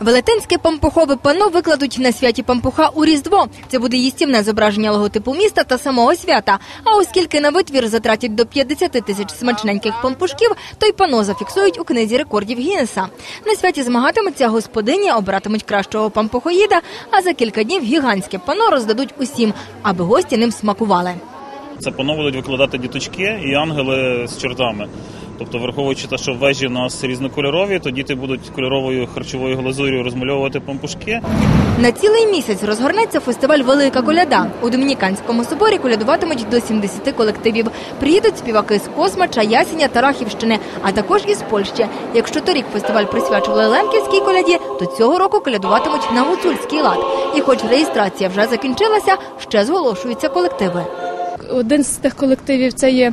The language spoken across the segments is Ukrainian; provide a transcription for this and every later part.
Велетенське пампухове панно викладуть на святі пампуха у Різдво. Це буде їстівне зображення логотипу міста та самого свята. А оскільки на витвір затратять до 50 тисяч смачненьких пампушків, то й панно зафіксують у книзі рекордів Гіннеса. На святі змагатиметься господині, обиратимуть кращого пампухоїда, а за кілька днів гігантське панно роздадуть усім, аби гості ним смакували. Це пано будуть викладати діточки і ангели з чортами. Тобто, враховуючи те, що вежі в нас різнокольорові, то діти будуть кольоровою харчовою глазур'ю розмальовувати пампушки. На цілий місяць розгорнеться фестиваль Велика коляда. У Домініканському соборі колядуватимуть до 70 колективів. Приїдуть співаки з Космача, Ясеня та Рахівщини, а також із Польщі. Якщо торік фестиваль присвячували Лемківській коляді, то цього року колядуватимуть на гуцульський лад. І хоч реєстрація вже закінчилася, ще зголошуються колективи. Один з тих колективів це є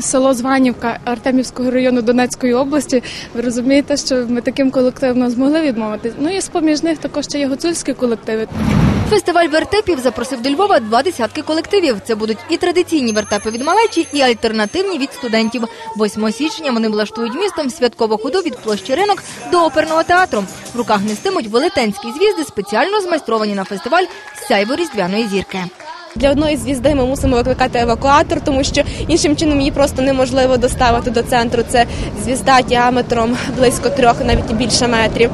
село Званівка Артемівського району Донецької області. Ви розумієте, що ми таким колективом змогли відмовитись. Ну і з поміж них також ще є гуцульські колективи. Фестиваль вертепів запросив до Львова два десятки колективів. Це будуть і традиційні вертепи від малечі, і альтернативні від студентів. 8 січня вони влаштують містом святкову ходу від площі ринок до оперного театру. В руках нестимуть велетенські звізди, спеціально змайстровані на фестиваль сяйво різдвяної зірки. Для одної звізди ми мусимо викликати евакуатор, тому що іншим чином її просто неможливо доставити до центру. Це звізда діаметром близько трьох, навіть більше метрів.